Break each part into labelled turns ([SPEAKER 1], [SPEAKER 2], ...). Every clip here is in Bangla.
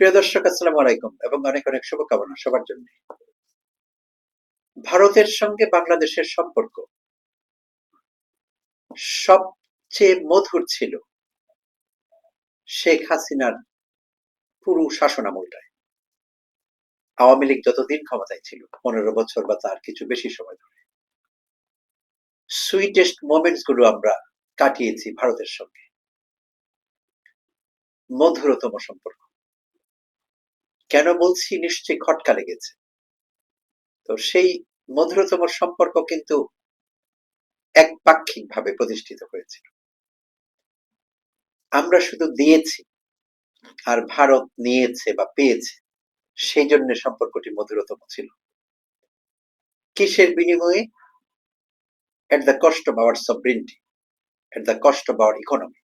[SPEAKER 1] প্রিয় দর্শক, আসসালামু আলাইকুম এবং অনেক অনেক শুভকামনা সবার জন্য। ভারতের সঙ্গে বাংলাদেশের সম্পর্ক সবচেয়ে মধুর ছিল শেখ হাসিনার পুরো শাসনামলটায়। আওয়ামী লীগ যতদিন ক্ষমতায় ছিল, পনেরো বছর বা তার কিছু বেশি সময় ধরে। সুইটেস্ট মোমেন্টসগুলো আমরা কাটিয়েছি ভারতের সঙ্গে। মধুরতম সম্পর্ক। কেন বলছি নিশ্চয়ই খটকা লেগেছে? তো সেই মধুরতম সম্পর্ক কিন্তু একপাক্ষিক ভাবে প্রতিষ্ঠিত হয়েছিল। আমরা শুধু দিয়েছি আর ভারত নিয়েছে বা পেয়েছে, সেই জন্য সম্পর্কটি মধুরতম ছিল। কিসের বিনিময়ে? At the cost of our sovereignty at the cost of our economy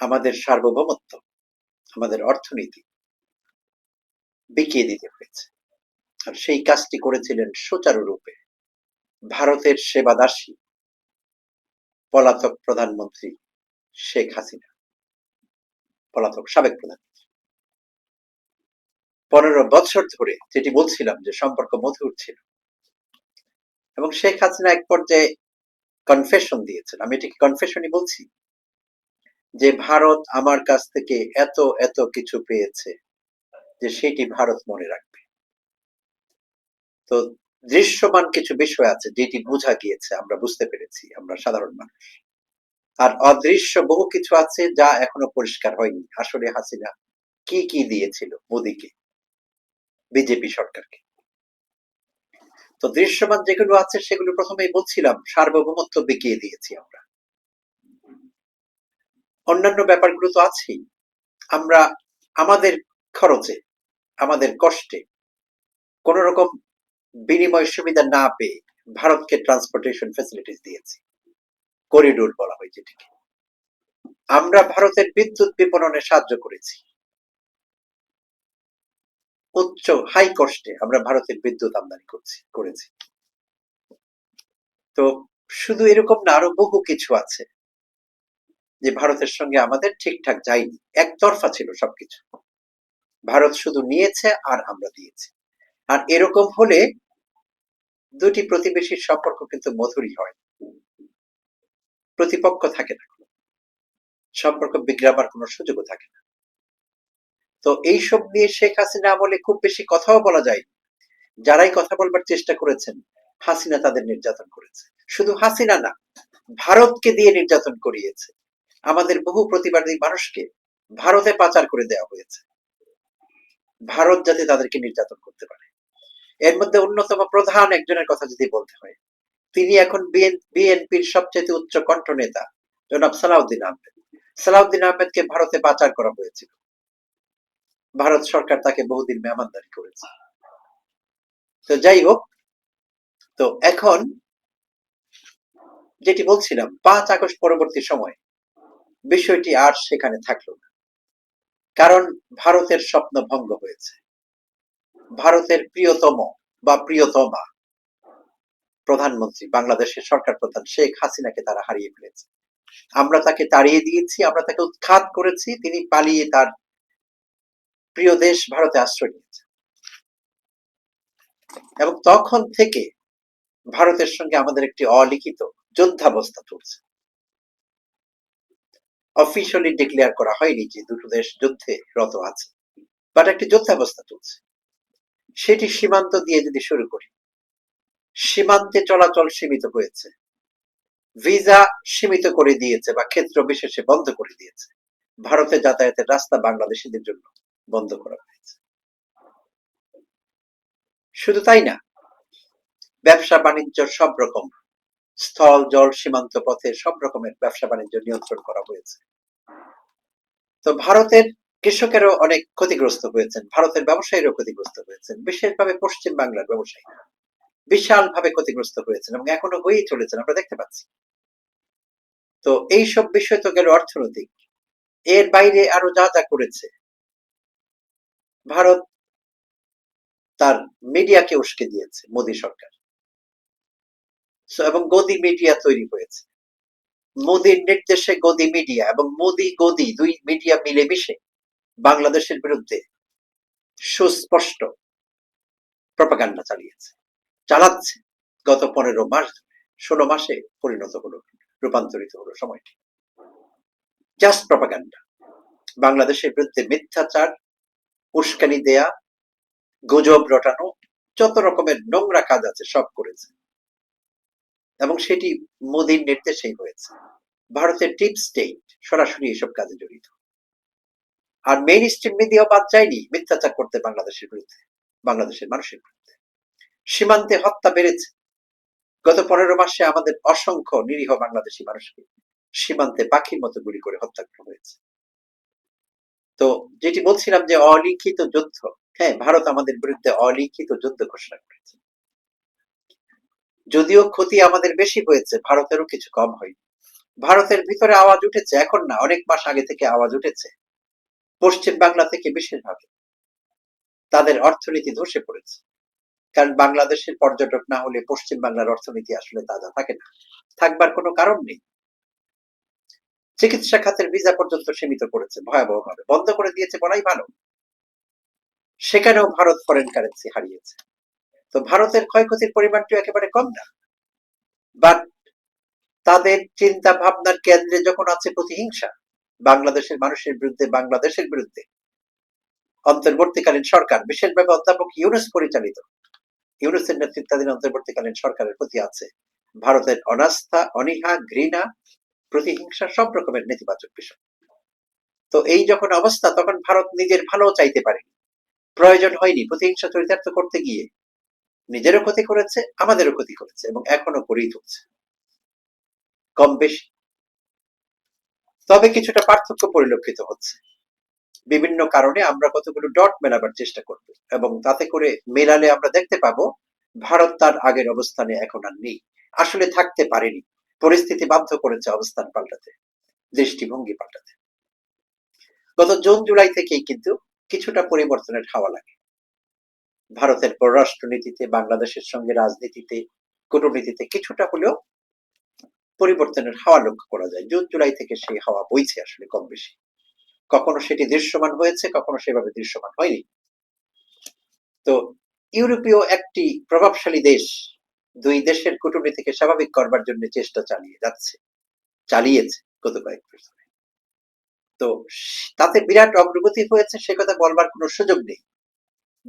[SPEAKER 1] আমাদের সার্বভৌমত্ব আমাদের অর্থনীতি বিকিয়ে দিতে হয়েছে। আর সেই কাজটি করেছিলেন সুচারুরূপে ভারতের সেবাদাসী পলাতক প্রধানমন্ত্রী শেখ হাসিনা, পলাতক সাবেক প্রধানমন্ত্রী। পনেরো বছর ধরে যেটি বলছিলাম যে সম্পর্ক মধুর ছিল এবং শেখ হাসিনা এক পর্যায়ে কনফেশন দিয়েছেন। আমি এটিকে কনফেশনই বলছি। যে ভারত আমার কাছ থেকে এত এত কিছু পেয়েছে, যে সেটি ভারত মনে রাখবে। তো দৃশ্যমান কিছু বিষয় আছে যেটি বোঝা গিয়েছে, আমরা বুঝতে পেরেছি, আমরা সাধারণ মানুষ। আর অদৃশ্য বহু কিছু আছে যা এখনও পরিষ্কার হয়নি। আসলে হাসিনা কি কি দিয়েছিল মোদীকে, বিজেপি সরকারকে? তো দৃশ্যমান যেগুলো আছে সেগুলো প্রথমেই বলছিলাম, সার্বভৌমত্ব বিকিয়ে দিয়েছি আমরা। অন্যান্য ব্যাপারগুলো তো আছেই। আমরা আমাদের খরচে, আমাদের কষ্টে কোন রকম বিনিময় সুবিধা না পেয়ে ভারতকে ট্রান্সপোর্টেশন ফেসিলিটিস দিয়েছি। করিডোর বলা হয় যেটিকে। আমরা ভারতের বিদ্যুৎ বিপণনে সাহায্য করেছি। উচ্চ হাই কষ্টে আমরা ভারতের বিদ্যুৎ আমদানি করছি, করেছি। তো শুধু এরকম না, আরও বহু কিছু আছে। যে ভারতের সঙ্গে আমাদের ঠিকঠাক যায়নি। একতরফা ছিল সবকিছু। ভারত শুধু নিয়েছে আর আমরা দিয়েছি। আর এরকম হলে দুটি প্রতিবেশীর সম্পর্ক কিন্তু মধুরই হয়। প্রতিপক্ষ থাকে না। সম্পর্ক বিগ্রাবার কোনো সুযোগও থাকে না। তো এইসব নিয়ে শেখ হাসিনা আমলে খুব বেশি কথাও বলা যায় যারাই কথা বলবার চেষ্টা করেছেন, হাসিনা তাদের নির্যাতন করেছে। শুধু হাসিনা না, ভারতকে দিয়ে নির্যাতন করিয়েছে। আমাদের বহু প্রতিবাদী মানুষকে ভারতে পাচার করে দেওয়া হয়েছে। ভারত যাতে তাদেরকে নির্যাতন করতে পারে। এর মধ্যে অন্যতম প্রধান একজনের কথা যদি বলতে হয়, তিনি এখন বিএনপির সবচেয়ে উচ্চ কণ্ঠ নেতা, জনাব সালাউদ্দিন আহমেদ। সালাউদ্দিন আহমেদকে ভারতে পাচার করা হয়েছিল। ভারত সরকার তাকে বহুদিন মেহমানদারি করেছে। তো যাই হোক, তো এখন যেটি বলছিলাম, পাঁচ আগস্ট পরবর্তী সময় বিষয়টি আর সেখানে থাকল না। কারণ ভারতের স্বপ্ন ভঙ্গ হয়েছে। ভারতের প্রিয়তম বা প্রিয়তমা প্রধানমন্ত্রী, বাংলাদেশের সরকার প্রধান শেখ হাসিনাকে তারা হারিয়ে ফেলেছে। আমরা তাকে তাড়িয়ে দিয়েছি, আমরা তাকে উৎখাত করেছি, তিনি পালিয়ে তার প্রিয় দেশ ভারতে আশ্রয় নিয়েছে। এবং তখন থেকে ভারতের সঙ্গে আমাদের একটি অলিখিত যুদ্ধাবস্থা চলছে। অফিসিয়ালি ডিক্লেয়ার করা হয়নি যে দুটো দেশ যুদ্ধে রত আছে বাট একটি যুদ্ধাবস্থা চলছে। সেটি সীমান্ত দিয়ে যদি শুরু করি, সীমান্তে চলাচল সীমিত হয়েছে, ভিসা সীমিত করে দিয়েছে বা ক্ষেত্র বিশেষে বন্ধ করে দিয়েছে, ভারতে যাতায়াতের রাস্তা বাংলাদেশিদের জন্য বন্ধ করা হয়েছে। শুধু তাই না ব্যবসা বাণিজ্য সব রকম স্থল, জল, সীমান্ত পথে সব রকমের ব্যবসা বাণিজ্য নিয়ন্ত্রণ করা হয়েছে। তো ভারতের কৃষকেরও অনেক ক্ষতিগ্রস্ত হয়েছেন। ভারতের ব্যবসায়ীরও ক্ষতিগ্রস্ত হয়েছেন। বিশেষভাবে পশ্চিম বাংলার ব্যবসায়ী বিশাল ভাবে ক্ষতিগ্রস্ত হয়েছেন এবং এখনও হয়েই চলেছেন, আমরা দেখতে পাচ্ছি। তো এই সব বিষয় তো গেল অর্থনৈতিক। এর বাইরে আরও যা যা করেছে, ভারত তার মিডিয়াকে উস্কে দিয়েছে, মোদী সরকার। এবং গদি মিডিয়া তৈরি হয়েছে। মোদির নির্দেশে গদি মিডিয়া এবং মোদি গদি দুই মিডিয়া মিলে মিশে বাংলাদেশের বিরুদ্ধে সুস্পষ্ট প্রপাগান্ডা চালিয়েছে। চালাচ্ছে। গত পনেরো মাস, ষোলো মাসে পরিণত হলো, রূপান্তরিত হলো সময়টি। জাস্ট প্রপাগান্ডা বাংলাদেশের বিরুদ্ধে মিথ্যাচার, উস্কানি দেয়া, গুজব রটানো, যত রকমের নোংরা কাজ আছে সব করেছে। এবং সেটি মোদীর নির্দেশেই হয়েছে। ভারতের টিপ স্টেট সরাসরি এসব কাজে জড়িত। আর মেইন স্ট্রিম মিডিয়া বাদ যায়নি মিথ্যাচার করতে বাংলাদেশের বিরুদ্ধে, বাংলাদেশের মানুষের বিরুদ্ধে। সীমান্তে হত্যা বেড়েছে। গত পনেরো মাসে আমাদের অসংখ্য নিরীহ বাংলাদেশি মানুষকে সীমান্তে পাখির মতো গুলি করে হত্যা করা হয়েছে। তো যেটি বলছিলাম যে অলিখিত যুদ্ধ হ্যাঁ ভারত আমাদের বিরুদ্ধে অলিখিত যুদ্ধ ঘোষণা করেছে। যদিও ক্ষতি আমাদের বেশি হয়েছে, ভারতেরও কিছু কম হয়নি। ভারতের ভিতরে আওয়াজ উঠেছে, এখন না, অনেক মাস আগে থেকে আওয়াজ উঠেছে। পশ্চিম বাংলা থেকে বিশেষভাবে তাদের অর্থনীতি ধসে পড়েছে। কারণ বাংলাদেশের পর্যটক না হলে পশ্চিম বাংলার অর্থনীতি আসলে তাজা থাকে না। থাকবার কোনো কারণ নেই। চিকিৎসা খাতের ভিসা পর্যন্ত সীমিত করেছে ভয়াবহ ভাবে বন্ধ করে দিয়েছে বলাই ভালো। সেখানেও ভারত ফরেন কারেন্সি হারিয়েছে। তো ভারতের ক্ষয়ক্ষতির পরিমাণটি একেবারে কম না। বাট তাদের চিন্তা ভাবনার কেন্দ্রে যখন আছে প্রতিহিংসা, বাংলাদেশের মানুষের বিরুদ্ধে, বাংলাদেশের বিরুদ্ধে, অন্তর্বর্তীকালীন সরকার, বিশেষভাবে অধ্যাপক ইউনুস পরিচালিত, ইউনুসের নেতৃত্বাধীন অন্তর্বর্তীকালীন সরকারের প্রতি আছে ভারতের অনাস্থা, অনীহা, ঘৃণা, প্রতিহিংসা, সব রকমের নেতিবাচক বিষয়। তো এই যখন অবস্থা, তখন ভারত নিজের ভালো চাইতে পারেনি। প্রয়োজন হয়নি প্রতিহিংসা চরিতার্থ করতে গিয়ে। নিজেরও ক্ষতি করেছে, আমাদেরও ক্ষতি করেছে এবং এখনও করেই চলছে। কম বেশি। তবে কিছুটা পার্থক্য পরিলক্ষিত হচ্ছে। বিভিন্ন কারণে আমরা কতগুলো ডট মেলাবার চেষ্টা করব এবং তাতে করে মেলালে আমরা দেখতে পাবো, ভারত তার আগের অবস্থানে এখন আর নেই, আসলে থাকতে পারেনি, পরিস্থিতি বাধ্য করেছে অবস্থান পাল্টাতে দৃষ্টিভঙ্গি পাল্টাতে। গত জুন, জুলাই থেকেই কিন্তু কিছুটা পরিবর্তনের হাওয়া লাগে। ভারতের পররাষ্ট্র নীতিতে বাংলাদেশের সঙ্গে রাজনীতিতে, কূটনীতিতে কিছুটা হলেও পরিবর্তনের হাওয়া লক্ষ্য করা যায়। জুন, জুলাই থেকে সেই হাওয়া বইছে আসলে কম বেশি। কখনো সেটি দৃশ্যমান হয়েছে, কখনো সেভাবে দৃশ্যমান হয়নি। তো ইউরোপীয় একটি প্রভাবশালী দেশ দুই দেশের কূটনীতিকে স্বাভাবিক করবার জন্য চেষ্টা চালিয়ে যাচ্ছে, চালিয়েছে গত কয়েক বছরে। তো তাতে বিরাট অগ্রগতি হয়েছে, সে কথা বলবার কোনো সুযোগ নেই।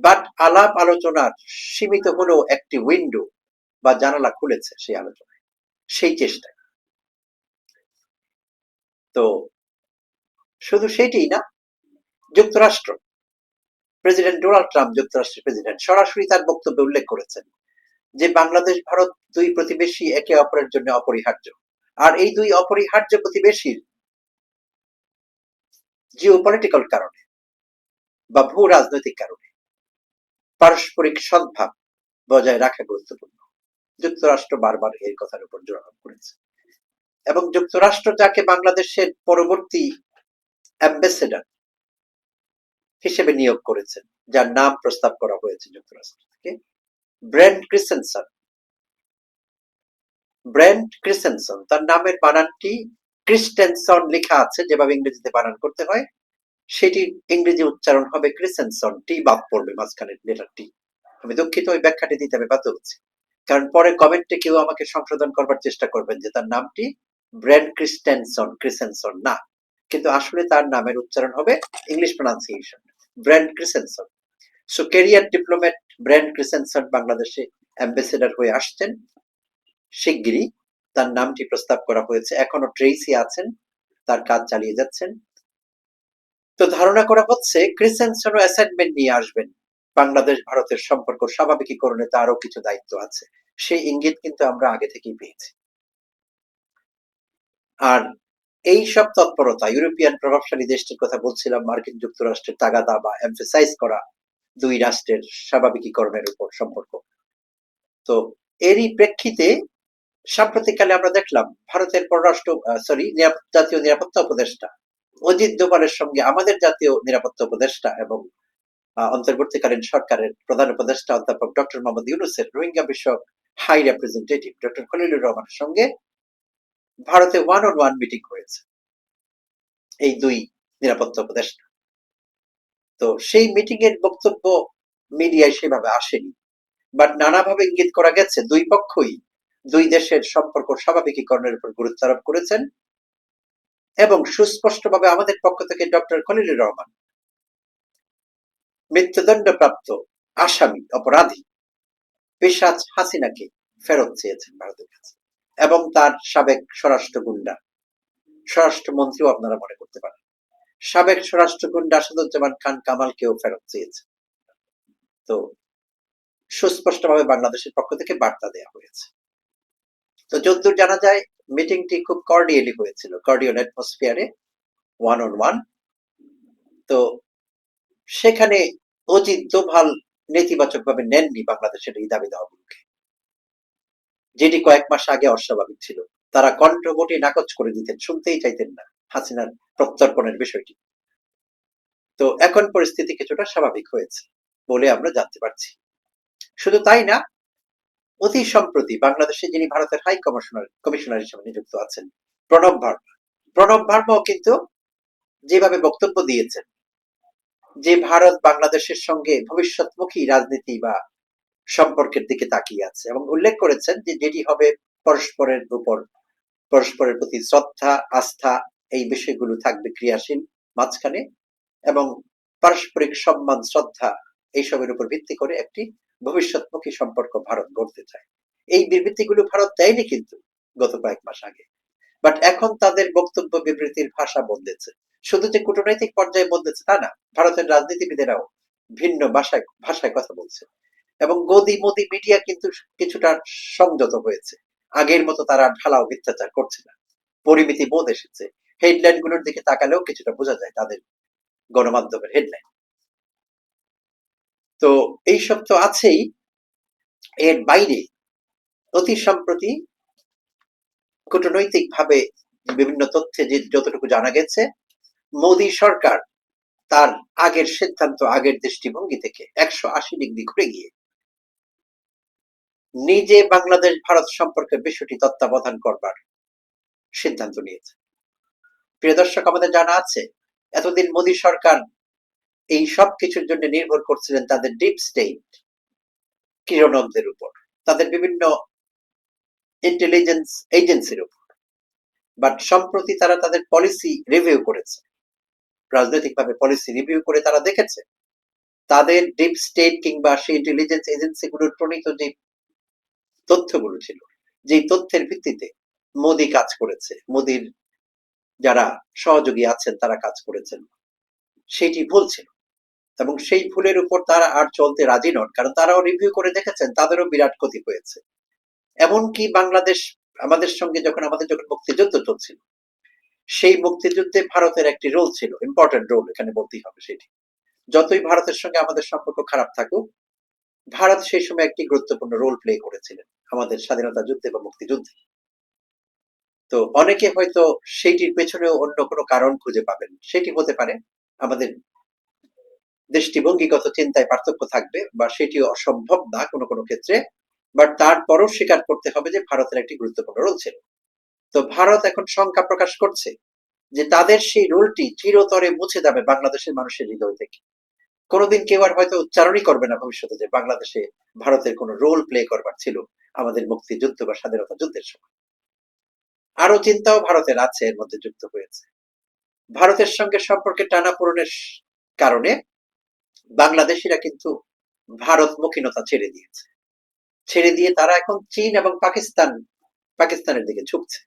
[SPEAKER 1] বাট আলাপ আলোচনার সীমিত হলেও একটি উইন্ডো বা জানালা খুলেছে সেই আলোচনায়, সেই চেষ্টা তো শুধু সেটাই না, যুক্তরাষ্ট্র প্রেসিডেন্ট ডোনাল্ড ট্রাম্প যুক্তরাষ্ট্রের প্রেসিডেন্ট সরাসরি তার বক্তব্যে উল্লেখ করেছেন যে বাংলাদেশ, ভারত দুই প্রতিবেশী একে অপরের জন্য অপরিহার্য। আর এই দুই অপরিহার্য প্রতিবেশীর জিও পলিটিক্যাল কারণে বা ভূ রাজনৈতিক কারণে পারস্পরিক সদ্ভাব বজায় রাখা গুরুত্বপূর্ণ। যুক্তরাষ্ট্র বারবার এর কথার উপর জোরারোপ করেছে এবং যুক্তরাষ্ট্র যাকে বাংলাদেশের পরবর্তী অ্যাম্বাসেডার হিসেবে নিয়োগ করেছেন যার নাম প্রস্তাব করা হয়েছে যুক্তরাষ্ট্র থেকে, ব্র্যান্ড ক্রিসেনসন। ব্র্যান্ড ক্রিসেনসন, তার নামের বানানটি ক্রিস্টেনসন লেখা আছে, যেভাবে ইংরেজিতে বানান করতে হয় সেটি ইংরেজি উচ্চারণ হবে ক্রিসেনসন, টি বাদ পড়বে মাঝখানের লেটার টি আমি দুঃখিত, ওই ব্যাখ্যাটি দিতে আমি বাধ্য হচ্ছি। কারণ পরে কমেন্টে কেউ আমাকে সংশোধন করবার চেষ্টা করবেন যে তার নামটি ব্র্যান্ড ক্রিস্টেনসন, ক্রিসেনসন না। কিন্তু আসলে তার নামের উচ্চারণ হবে English pronunciation, Brent Christensen. So career diplomat Brent Christensen বাংলাদেশে অ্যাম্বাসেডার হয়ে আসছেন। শিগগিরই তার নামটি প্রস্তাব করা হয়েছে। এখনও ট্রেসি আছেন, তার কাজ চালিয়ে যাচ্ছেন। তো ধারণা করা হচ্ছে ক্রিসেনসনও অ্যাসাইনমেন্ট নিয়ে আসবেন। বাংলাদেশ, ভারতের সম্পর্ক স্বাভাবিকীকরণে তারও কিছু দায়িত্ব আছে। সেই ইঙ্গিত কিন্তু আমরা আগে থেকেই পেয়েছি। আর এই সব তৎপরতা, ইউরোপিয়ান প্রভাবশালী দেশটির কথা বলছিলাম, মার্কিন যুক্তরাষ্ট্রের তাগাদা বা এমফেসাইজ করা দুই রাষ্ট্রের স্বাভাবিকীকরণের উপর সম্পর্ক। তো এরই প্রেক্ষিতে সাম্প্রতিককালে আমরা দেখলাম, ভারতের পররাষ্ট্র সরি জাতীয় নিরাপত্তা উপদেষ্টা অজিত দোভালের সঙ্গে আমাদের জাতীয় নিরাপত্তা উপদেষ্টা এবং অন্তর্বর্তীকালীন সরকারের প্রধান উপদেষ্টা অধ্যাপক ডক্টর মোহাম্মদ ইউনুসের রোহিঙ্গা বিষয়ক হাই রিপ্রেজেন্টেটিভ ডক্টর খলিলুর রহমানের সঙ্গে ভারতে ওয়ান অন ওয়ান মিটিং হয়েছে। এই দুই নিরাপত্তা উপদেষ্টা। তো সেই মিটিং এর বক্তব্য মিডিয়ায় সেভাবে আসেনি। বাট নানাভাবে ইঙ্গিত করা গেছে দুই পক্ষই দুই দেশের সম্পর্ক স্বাভাবিকীকরণের উপর গুরুত্ব আরোপ করেছেন। এবং সুস্পষ্টভাবে আমাদের পক্ষ থেকে ডক্টর খলিলুর রহমান, মৃত্যুদণ্ডপ্রাপ্ত আসামি, অপরাধী পেশাজ হাসিনাকে ফেরত চেয়েছেন ভারতের কাছে এবং তার সাবেক স্বরাষ্ট্র গুন্ডা স্বরাষ্ট্রমন্ত্রীও আপনারা মনে করতে পারেন, সাবেক স্বরাষ্ট্র গুন্ডা আসাদুজ্জামান খান কামালকেও ফেরত চেয়েছে তো সুস্পষ্টভাবে বাংলাদেশের পক্ষ থেকে বার্তা দেওয়া হয়েছে। তো যদ্দূর জানা যায় মিটিংটি খুব কর্ডিয়ালি হয়েছিল cordial atmosphere one on one তো সেখানে অজিত দোভাল নেতিবাচক ভাবে নেননি বাংলাদেশের এই দাবি দাওয়াগুলোকে। যেটি কয়েক মাস আগে অস্বাভাবিক ছিল। তারা কণ্ঠবটি নাকচ করে দিতেন, শুনতেই চাইতেন না হাসিনার প্রত্যর্পণের বিষয়টি। তো এখন পরিস্থিতি কিছুটা স্বাভাবিক হয়েছে বলে আমরা জানতে পারছি। শুধু তাই না অতি সম্প্রতি বাংলাদেশে যিনি ভারতের হাই কমিশনার কমিশনার হিসেবে নিযুক্ত আছেন, প্রণব ভার্মা। প্রণব ভার্মাও কিন্তু যেভাবে বক্তব্য দিয়েছেন, যে ভারত বাংলাদেশের সঙ্গে ভবিষ্যৎমুখী রাজনীতি বা সম্পর্কের দিকে তাকিয়ে আছে এবং উল্লেখ করেছেন যে যেটি হবে পরস্পরের উপর, পরস্পরের প্রতি শ্রদ্ধা, আস্থা, এই বিষয়গুলো থাকবে ক্রিয়াশীল মাঝখানে এবং পারস্পরিক সম্মান, শ্রদ্ধা এইসবের উপর ভিত্তি করে একটি ভবিষ্যৎমুখী সম্পর্ক ভারত গড়তে চায়। এই বিবৃতিগুলো ভারত দেয়নি কিন্তু গত কয়েক মাস আগে। বাট এখন তাদের বক্তব্য বিবৃতির ভাষা বদলেছে। শুধু যে কূটনৈতিক পর্যায়ে বদলেছে তা না, ভারতের রাজনীতিবিদেরাও ভিন্ন ভাষায় ভাষায় কথা বলছে। এবং গদি মোদি মিডিয়া কিন্তু কিছুটা সংযত হয়েছে। আগের মতো তারা ঢালাও মিথ্যাচার করছে না। পরিমিতি বোধ এসেছে। হেডলাইনগুলোর দিকে তাকালেও কিছুটা বোঝা যায় তাদের গণমাধ্যমের হেডলাইন তো এইসব তো আছেই। এর বাইরে অতি সম্প্রতি কূটনৈতিক ভাবে বিভিন্ন তথ্যে যে যতটুকু জানা গেছে, মোদী সরকার তার আগের সিদ্ধান্ত আগের দৃষ্টিভঙ্গি থেকে একশো আশি ডিগ্রি ঘুরে গিয়ে নিজে বাংলাদেশ ভারত সম্পর্কে বিষয়টি তত্ত্বাবধান করবার সিদ্ধান্ত নিয়েছে। প্রিয় দর্শক, আমাদের জানা আছে, এতদিন মোদী সরকার এই সব কিছুর জন্য নির্ভর করছিলেন তাদের ডিপ স্টেট কিরণকদের উপর, তাদের বিভিন্ন ইন্টেলিজেন্স এজেন্সির উপর। বাট সম্প্রতি তারা তাদের পলিসি রিভিউ করেছে। রাজনৈতিকভাবে পলিসি রিভিউ করে তারা দেখেছে, তাদের ডিপ স্টেট কিংবা সেই ইন্টেলিজেন্স এজেন্সিগুলোর প্রণীত যে তথ্যগুলো ছিল যে তথ্যের ভিত্তিতে মোদি কাজ করেছে, মোদির যারা সহযোগী আছেন তারা কাজ করেছেন, সেটি ভুল ছিল। এবং সেই ভুলের উপর তারা আর চলতে রাজি নন, কারণ তারাও রিভিউ করে দেখেছেন, তাদেরও বিরাট ক্ষতি হয়েছে। এমনকি বাংলাদেশ, আমাদের সঙ্গে যখন, আমাদের যখন মুক্তিযুদ্ধ চলছিল, সেই মুক্তিযুদ্ধে ভারতের একটি রোল ছিল ইম্পর্টেন্ট রোল এখানে বলতেই হবে সেটি। যতই ভারতের সঙ্গে আমাদের সম্পর্ক খারাপ থাকুক, ভারত সেই সময় একটি গুরুত্বপূর্ণ রোল প্লে করেছিলেন, আমাদের স্বাধীনতা যুদ্ধে বা মুক্তিযুদ্ধে। তো অনেকে হয়তো সেইটির পেছনেও অন্য কোনো কারণ খুঁজে পাবেন, সেটি হতে পারে আমাদের দৃষ্টিভঙ্গিগত চিন্তায় পার্থক্য থাকবে বা সেটি অসম্ভব না কোনো কোনো ক্ষেত্রে বাট তারপরও স্বীকার করতে হবে যে ভারতের একটি গুরুত্বপূর্ণ রোল ছিল। তো ভারত এখন শঙ্কা প্রকাশ করছে যে তাদের সেই রোলটি চিরতরে মুছে যাবে বাংলাদেশের মানুষের হৃদয় থেকে। কোনোদিন কেউ আর হয়তো উচ্চারণই করবে না ভবিষ্যতে যে বাংলাদেশে ভারতের কোনো রোল প্লে করবার ছিল আমাদের মুক্তিযুদ্ধ বা স্বাধীনতা যুদ্ধের সময়। আরও চিন্তাও ভারতের আছে, এর মধ্যে যুক্ত হয়েছে। ভারতের সঙ্গে সম্পর্কে টানা পূরণের কারণে বাংলাদেশিরা কিন্তু ভারতমুখীনতা ছেড়ে দিয়েছে। ছেড়ে দিয়ে তারা এখন চীন এবং পাকিস্তান, পাকিস্তানের দিকে ঝুঁকছে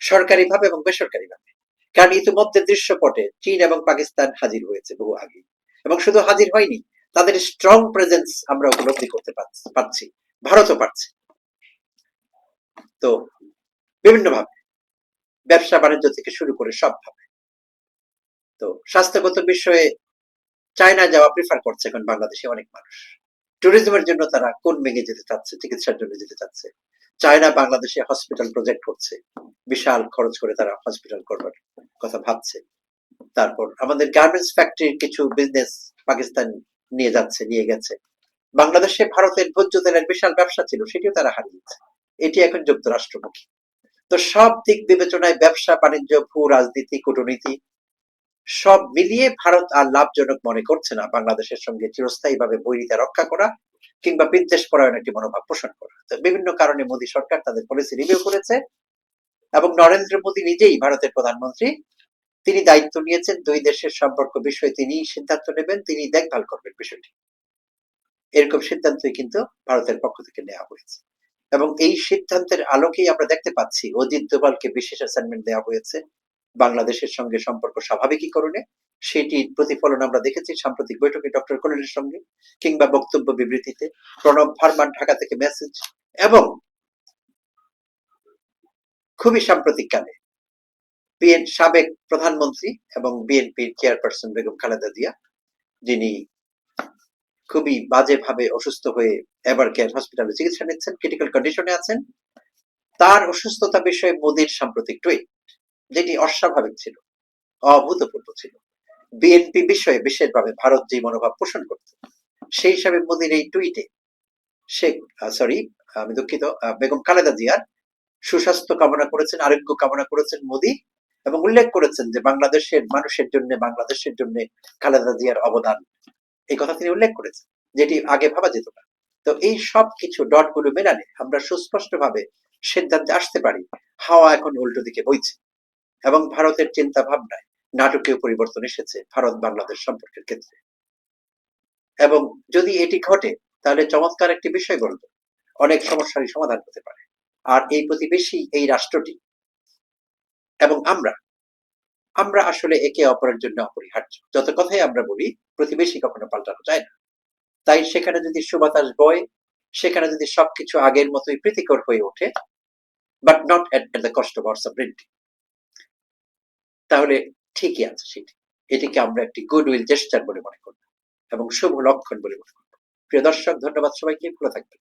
[SPEAKER 1] সরকারিভাবে এবং বেসরকারিভাবে। কারণ ইতিমধ্যে দৃশ্যপটে চীন এবং পাকিস্তান হাজির হয়েছে বহু আগে এবং শুধু হাজির হয়নি, তাদের স্ট্রং প্রেজেন্স আমরা উপলব্ধি করতে পারছি ভারতও পারছে। তো বিভিন্ন ভাবে ব্যবসা বাণিজ্য থেকে শুরু করে সব ভাবে তো স্বাস্থ্যগত বিষয়ে চায়না যাওয়া প্রিফার করছে এখন বাংলাদেশে অনেক মানুষ। ট্যুরিজমের জন্য তারা কোন ভেঙে যেতে চাচ্ছে, চিকিৎসার জন্য যেতে চাচ্ছে? চায়না বাংলাদেশে হসপিটাল প্রজেক্ট করছে। বিশাল খরচ করে তারা হসপিটাল করবার কথা ভাবছে। তারপর আমাদের গার্মেন্টস ফ্যাক্টরির কিছু বিজনেস পাকিস্তান নিয়ে যাচ্ছে, নিয়ে গেছে। বাংলাদেশে ভারতের ভোজ্য তেলের বিশাল ব্যবসা ছিল, সেটিও তারা হারিয়েছে। এটি এখন যুক্তরাষ্ট্রমুখী। তো সব দিক বিবেচনায় ব্যবসা, বাণিজ্য ভূ রাজনীতি কূটনীতি সব মিলিয়ে ভারত আর লাভজনক মনে করছে না। বাংলাদেশের সঙ্গে চিরস্থায়ীভাবে বৈরিতা রক্ষা করা কিংবা বিদ্বেষ পরায়ণ একটি মনোভাব পোষণ করা। তো বিভিন্ন কারণে মোদী সরকার তাদের পলিসি রিভিউ করেছে এবং নরেন্দ্র মোদী নিজেই ভারতের প্রধানমন্ত্রী। তিনি দায়িত্ব নিয়েছেন দুই দেশের সম্পর্ক বিষয়ে। তিনি সিদ্ধান্ত নেবেন তিনি দেখভাল করবেন বিষয়টি। এরকম সিদ্ধান্তই কিন্তু ভারতের পক্ষ থেকে নেওয়া হয়েছে। এবং এই সিদ্ধান্তের আলোকেই আমরা দেখতে পাচ্ছি। অজিত দোভালকে বিশেষ অ্যাসাইনমেন্ট দেওয়া হয়েছে। বাংলাদেশের সঙ্গে সম্পর্ক স্বাভাবিকীকরণে, সেটির প্রতিফলন আমরা দেখেছি সাম্প্রতিক বৈঠকে ডক্টর কলিনের সঙ্গে কিংবা বক্তব্য বিবৃতিতে। প্রণব ভার্মান ঢাকা থেকে মেসেজ এবং খুবই সাম্প্রতিক কালে বিএন সাবেক প্রধানমন্ত্রী এবং বিএনপির চেয়ারপারসন বেগম খালেদা জিয়া, যিনি খুবই বাজেভাবে অসুস্থ হয়ে এবার কেয়ার হসপিটালে চিকিৎসা নিচ্ছেন ক্রিটিক্যাল কন্ডিশনে আছেন। তার অসুস্থতা বিষয়ে মোদীর সাম্প্রতিক টুইট যেটি অস্বাভাবিক ছিল, অভূতপূর্ব ছিল। বিএনপি বিষয়ে বিশেষভাবে ভারত যে মনোভাব পোষণ করত, সেই হিসাবে মোদীর এই টুইটে শেখ সরি আমি দুঃখিত বেগম খালেদা জিয়ার সুস্বাস্থ্য কামনা করেছেন, আরোগ্য কামনা করেছেন মোদী এবং উল্লেখ করেছেন যে বাংলাদেশের মানুষের জন্য, বাংলাদেশের জন্য খালেদা জিয়ার অবদান, এই কথা তিনি উল্লেখ করেছেন, যেটি আগে ভাবা যেত না। তো এই সব কিছু ডটগুলো মেলালে আমরা সুস্পষ্ট ভাবে সিদ্ধান্তে আসতে পারি, হাওয়া এখন উল্টো দিকে বইছে। এবং ভারতের চিন্তা ভাবনায় নাটকীয় পরিবর্তন এসেছে ভারত বাংলাদেশ সম্পর্কের ক্ষেত্রে। এবং যদি এটি ঘটে, তাহলে চমৎকার একটি বিষয় বলব, অনেক সমস্যারই সমাধান হতে পারে। আর এই প্রতিবেশী, এই রাষ্ট্রটি এবং আমরা আমরা আসলে একে অপরের জন্য অপরিহার্য। যত কথাই আমরা বলি, প্রতিবেশী কখনো পাল্টানো যায় না। তাই সেখানে যদি সুবাতাস বয়, সেখানে যদি সবকিছু আগের মতোই প্রীতিকর হয়ে ওঠে but not at the cost of our sovereignty তাহলে ঠিকই আছে সেটি। এটিকে আমরা একটি গুড উইল জেস্টার বলে মনে করব এবং শুভ লক্ষণ বলে মনে করব প্রিয় দর্শক, ধন্যবাদ সবাইকে। ভালো থাকবেন।